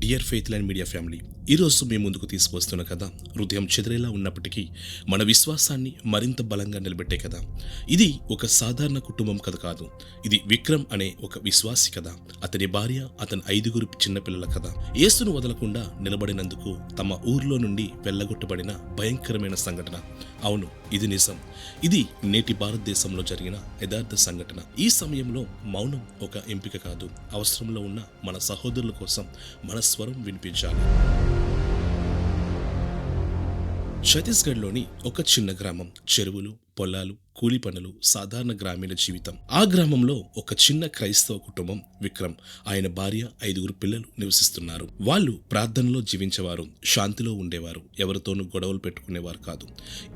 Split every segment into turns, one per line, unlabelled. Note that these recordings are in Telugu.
Dear faith line media family ఈరోజు మీ ముందుకు తీసుకువస్తున్న కథ హృదయం చెదిరేలా ఉన్నప్పటికీ మన విశ్వాసాన్ని మరింత బలంగా నిలబెట్టే కథ. ఇది ఒక సాధారణ కుటుంబం కథ కాదు. ఇది విక్రమ్ అనే ఒక విశ్వాసి కథ. అతని భార్య అతని ఐదుగురు చిన్నపిల్లల కథ. ఏసును వదలకుండా నిలబడినందుకు తమ ఊర్లో నుండి వెళ్ళగొట్టబడిన భయంకరమైన సంఘటన. అవును ఇది నిజం. ఇది నేటి భారతదేశంలో జరిగిన యథార్థ సంఘటన. ఈ సమయంలో మౌనం ఒక ఎంపిక కాదు. అవసరంలో ఉన్న మన సహోదరుల కోసం మన స్వరం వినిపించాలి. ఛత్తీస్గఢ్లోని ఒక చిన్న గ్రామం. చెరువులు పొలాలు కూలి పనులు సాధారణ గ్రామీణ జీవితం. ఆ గ్రామంలో ఒక చిన్న క్రైస్తవ కుటుంబం విక్రమ్ ఆయన భార్య ఐదుగురు పిల్లలు నివసిస్తున్నారు. వాళ్ళు ప్రార్థనలో జీవించేవారు శాంతిలో ఉండేవారు ఎవరితోనూ గొడవలు పెట్టుకునేవారు కాదు.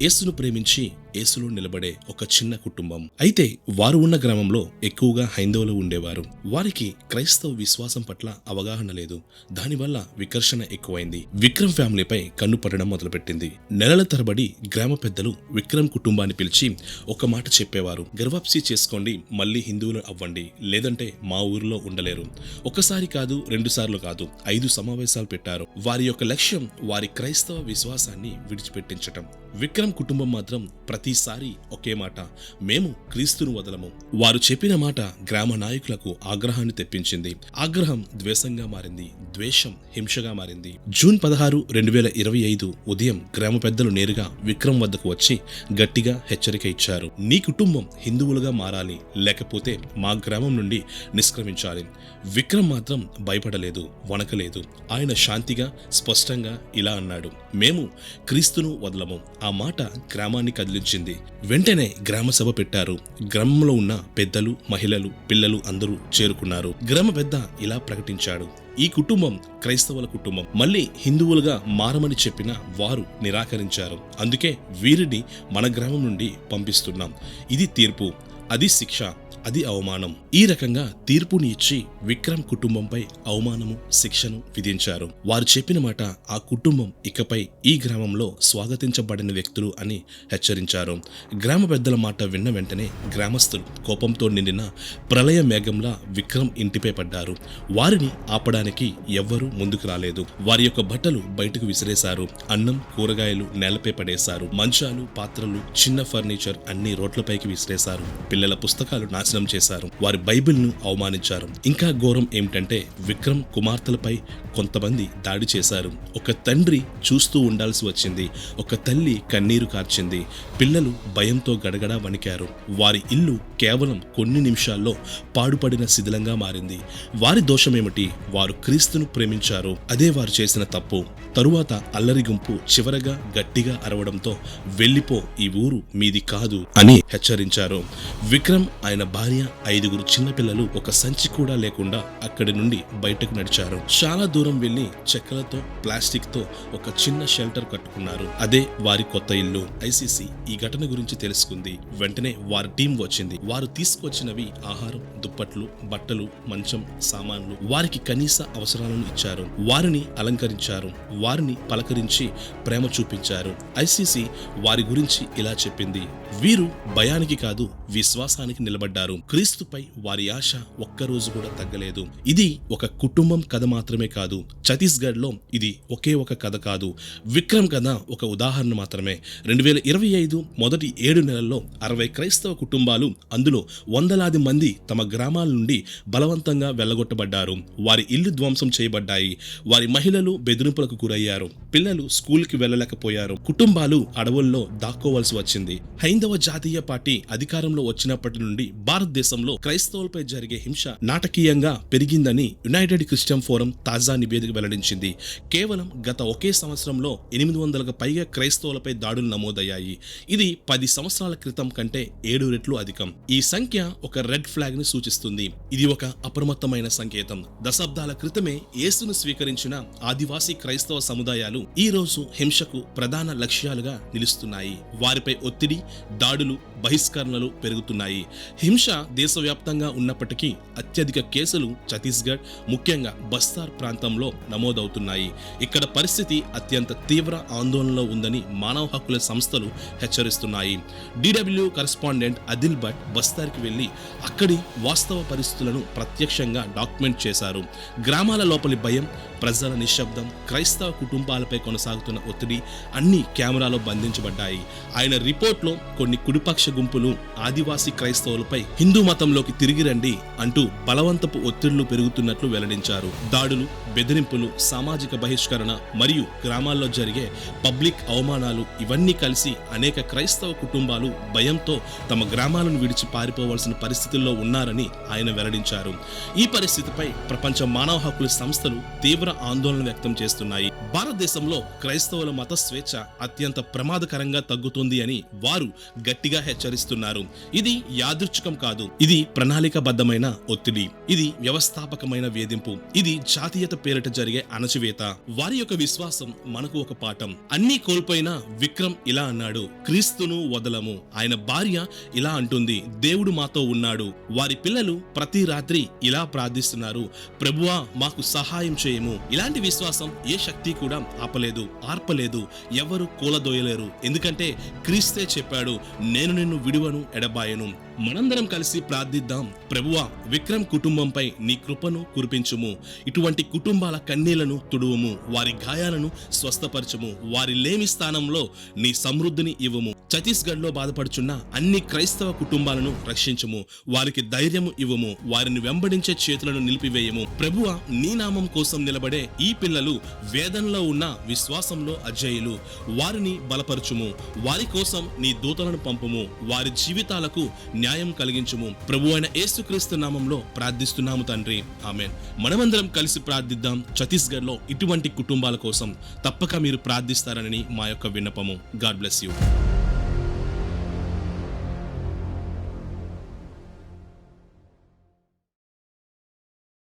యేసును ప్రేమించి యేసులో నిలబడే ఒక చిన్న కుటుంబం. అయితే వారు ఉన్న గ్రామంలో ఎక్కువగా హైందవులు ఉండేవారు. వారికి క్రైస్తవ విశ్వాసం పట్ల అవగాహన లేదు. దానివల్ల వికర్షణ ఎక్కువైంది. విక్రమ్ ఫ్యామిలీపై కన్ను పడడం మొదలుపెట్టింది. నెలల తరబడి గ్రామ పెద్దలు విక్రమ్ కుటుంబాన్ని పిలిచి ఒక మాట చెప్పేవారు. గర్వాప్సీ చేసుకోండి మళ్ళీ హిందువులు అవ్వండి. లేదంటే మా ఊరిలో ఉండలేరు. ఒకసారి కాదు రెండు సార్లు కాదు ఐదు సమావేశాలు పెట్టారు. వారి యొక్క లక్ష్యం వారి క్రైస్తవ విశ్వాసాన్ని విడిచిపెట్టించటం. విక్రమ్ కుటుంబం మాత్రం ప్రతిసారి ఒకే మాట మేము క్రీస్తును వదలము. వారు చెప్పిన మాట గ్రామ నాయకులకు ఆగ్రహాన్ని తెప్పించింది. ఆగ్రహం ద్వేషంగా మారింది ద్వేషం హింసగా మారింది. జూన్ పదహారు రెండు వేల ఇరవై ఐదు ఉదయం గ్రామ పెద్దలు నేరుగా విక్రమ్ వద్దకు వచ్చి గట్టిగా హెచ్చరిక ఇచ్చారు. నీ కుటుంబం హిందువులుగా మారాలి. లేకపోతే మా గ్రామం నుండి నిష్క్రమించాలి. విక్రమ్ మాత్రం భయపడలేదు వణకలేదు. ఆయన శాంతిగా స్పష్టంగా ఇలా అన్నాడు. మేము క్రీస్తును వదలము. ఆ మాట గ్రామాన్ని కదిలించింది. వెంటనే గ్రామ సభ పెట్టారు. గ్రామంలో ఉన్న పెద్దలు మహిళలు పిల్లలు అందరూ చేరుకున్నారు. గ్రామ పెద్ద ఇలా ప్రకటించాడు. ఈ కుటుంబం క్రైస్తవుల కుటుంబం. మళ్ళీ హిందువులుగా మారమని చెప్పిన వారు నిరాకరించారు. అందుకే వీరిని మన గ్రామం నుండి పంపిస్తున్నాం. ఇది తీర్పు అది శిక్ష అది అవమానం. ఈ రకంగా తీర్పుని ఇచ్చి విక్రమ్ కుటుంబంపై అవమానము శిక్షను విధించారు. వారు చెప్పిన మాట ఆ కుటుంబం ఇకపై ఈ గ్రామంలో స్వాగతించబడిన వ్యక్తులు అని హెచ్చరించారు. గ్రామ పెద్దల మాట విన్న వెంటనే గ్రామస్తులు కోపంతో నిండిన ప్రళయ మేఘంలా విక్రమ్ ఇంటిపై పడ్డారు. వారిని ఆపడానికి ఎవ్వరూ ముందుకు రాలేదు. వారి యొక్క బట్టలు బయటకు విసిరేశారు. అన్నం కూరగాయలు నేలపై పడేశారు. మంచాలు పాత్రలు చిన్న ఫర్నిచర్ అన్ని రోడ్లపైకి విసిరేశారు. పిల్లల పుస్తకాలు నాశనం చేశారు. వారి బైబిల్ను అవమానించారు. ఇంకా ఘోరం ఏమిటంటే విక్రమ్ కుమార్తెలపై కొంతమంది దాడి చేశారు. ఒక తండ్రి చూస్తూ ఉండాల్సి వచ్చింది. ఒక తల్లి కన్నీరు కార్చింది. పిల్లలు భయంతో గడగడా వణికారు. వారి ఇల్లు కేవలం కొన్ని నిమిషాల్లో పాడుపడిన శిథిలంగా మారింది. వారి దోషమేమిటి? వారు క్రీస్తును ప్రేమించారు. అదే వారు చేసిన తప్పు. తరువాత అల్లరి గుంపు చివరగా గట్టిగా అరవడంతో వెళ్ళిపో ఈ ఊరు మీది కాదు అని హెచ్చరించారు. విక్రమ్ ఆయన భార్య ఐదుగురు చిన్నపిల్లలు ఒక సంచి కూడా లేకుండా అక్కడి నుండి బయటకు నడిచారు. చాలా దూరం వెళ్ళి చెక్కలతో ప్లాస్టిక్తో ఒక చిన్న షెల్టర్ కట్టుకున్నారు. అదే వారి కొత్త ఇల్లు. ఐసీసీ ఈ ఘటన గురించి తెలుసుకుంది. వెంటనే వారి టీం వచ్చింది. వారు తీసుకొచ్చినవి ఆహారం దుప్పట్లు బట్టలు మంచం సామాన్లు. వారికి కనీస అవసరాలను ఇచ్చారు. వారిని అలంకరించారు. వారిని పలకరించి ప్రేమ చూపించారు. ఐసీసీ వారి గురించి ఇలా చెప్పింది. వీరు భయానికి కాదు విశ్వాసానికి నిలబడ్డారు. క్రీస్తుపై వారి ఆశ ఒక్కరోజు కూడా తగ్గలేదు. ఇది ఒక కుటుంబం కథ మాత్రమే కాదు. ఛత్తీస్గఢ్లో ఇది ఒకే ఒక కథ కాదు. విక్రమ్ కథ ఒక ఉదాహరణ మాత్రమే. రెండు వేల ఇరవై ఐదు మొదటి ఏడు నెలల్లో అరవై క్రైస్తవ కుటుంబాలు అందులో వందలాది మంది తమ గ్రామాల నుండి బలవంతంగా వెళ్ళగొట్టబడ్డారు. వారి ఇల్లు ధ్వంసం చేయబడ్డాయి. వారి మహిళలు బెదిరింపులకు గురయ్యారు. పిల్లలు స్కూల్కి వెళ్ళలేకపోయారు. కుటుంబాలు అడవుల్లో దాక్కోవలసి వచ్చింది. హైందవ జాతీయ పార్టీ అధికారంలో వచ్చినప్పటి నుండి భారతదేశంలో క్రైస్తవులపై జరిగే హింస నాటకీయంగా పెరిగిందని యునైటెడ్ క్రిస్టియన్ ఫోరం తాజా నివేదిక వెల్లడించింది. కేవలం గత ఒకే సంవత్సరంలో ఎనిమిది వందలకు పైగా క్రైస్తవులపై దాడులు నమోదయ్యాయి. ఇది పది సంవత్సరాల క్రితం కంటే ఏడు రెట్లు అధికం. ఈ సంఖ్య ఒక రెడ్ ఫ్లాగ్ని సూచిస్తుంది. ఇది ఒక అప్రమత్తమైన సంకేతం. దశాబ్దాల క్రితమే యేసును స్వీకరించిన ఆదివాసీ క్రైస్తవ సముదాయాలు ఈ రోజు హింసకు ప్రధాన లక్ష్యాలుగా నిలుస్తున్నాయి. వారిపై ఒత్తిడి దాడులు బహిష్కరణలు పెరుగుతున్నాయి. హింస హింస దేశవ్యాప్తంగా ఉన్నప్పటికీ అత్యధిక కేసులు ఛత్తీస్గఢ్ ముఖ్యంగా బస్తార్ ప్రాంతంలో నమోదవుతున్నాయి. ఇక్కడ పరిస్థితి అత్యంత తీవ్ర ఆందోళనలో ఉందని మానవ హక్కుల సంస్థలు హెచ్చరిస్తున్నాయి. డిడబ్ల్యూ కరెస్పాండెంట్ అదిల్ భట్ బస్తార్కి వెళ్ళి అక్కడి వాస్తవ పరిస్థితులను ప్రత్యక్షంగా డాక్యుమెంట్ చేశారు. గ్రామాల లోపలి భయం ప్రజల నిశ్శబ్దం క్రైస్తవ కుటుంబాలపై కొనసాగుతున్న ఒత్తిడి అన్ని కెమెరాలో బంధించబడ్డాయి. ఆయన రిపోర్ట్లో కొన్ని కుడిపక్ష గుంపులు ఆదివాసీ క్రైస్తవులపై హిందూ మతంలోకి తిరిగి రండి అంటూ బలవంతపు ఒత్తిళ్ళు పెరుగుతున్నట్లు వెల్లడించారు. దాడులు బెదిరింపులు సామాజిక బహిష్కరణ మరియు గ్రామాల్లో జరిగే పబ్లిక్ అవమానాలు ఇవన్నీ కలిసి అనేక క్రైస్తవ కుటుంబాలు భయంతో తమ గ్రామాలను విడిచి పారిపోవాల్సిన పరిస్థితుల్లో ఉన్నారని ఆయన వెల్లడించారు. ఈ పరిస్థితిపై ప్రపంచ మానవ హక్కుల సంస్థలు తీవ్ర ఆందోళన వ్యక్తం చేస్తున్నాయి. భారతదేశంలో క్రైస్తవుల మత స్వేచ్ఛ అత్యంత ప్రమాదకరంగా తగ్గుతుంది అని వారు గట్టిగా హెచ్చరిస్తున్నారు. ఇది యాదృచ్ఛికం కాదు. ఇది ప్రణాళికబద్ధమైన ఒత్తిడి. ఇది వ్యవస్థాపకమైన వేధింపు. ఇది జాతీయత పేరిట జరిగే అణచివేత. వారి యొక్క విశ్వాసం మనకు ఒక పాఠం. అన్ని కోల్పోయిన విక్రమ్ ఇలా అన్నాడు. క్రీస్తును వదలము. ఆయన భార్య ఇలా అంటుంది. దేవుడు మాతో ఉన్నాడు. వారి పిల్లలు ప్రతి రాత్రి ఇలా ప్రార్థిస్తున్నారు. ప్రభువా మాకు సహాయం చేయము. ఇలాంటి విశ్వాసం ఏ శక్తి కూడా ఆపలేదు ఆర్పలేదు. ఎవరు కూలదోయలేరు. ఎందుకంటే క్రీస్తే చెప్పాడు నేను నిన్ను విడువను ఎడబాయను. మనందరం కలిసి ప్రార్థిద్దాం. ప్రభువా విక్రమ్ కుటుంబంపై నీ కృపను కురిపించుము. ఇటువంటి కుటుంబాల కన్నీళ్ళను తుడువుము. వారి గాయాలను స్వస్థపరచుము. వారి లేమి స్థానంలో నీ సమృద్ధిని ఇవ్వము. ఛత్తీస్గఢ్లో బాధపడుచున్న అన్ని క్రైస్తవ కుటుంబాలను రక్షించుము. వారికి ధైర్యము ఇవ్వము. వారిని వెంబడించే చేతులను నిలిపివేయము. ప్రభువ నీ నామం కోసం నిలబడే ఈ పిల్లలు వేదనలో ఉన్న విశ్వాసంలో అజేయులు వారిని బలపరచుము. వారి కోసం నీ దూతలను పంపుము. వారి జీవితాలకు న్యాయం కలిగించుము. ప్రభు అయిన యేసుక్రీస్తు నామంలో ప్రార్థిస్తున్నాము తండ్రి. ఆమె మనమందరం కలిసి ప్రార్థిద్దాం. ఛత్తీస్గఢ్లో ఇటువంటి కుటుంబాల కోసం తప్పక మీరు ప్రార్థిస్తారని మా యొక్క విన్నపము. God bless you.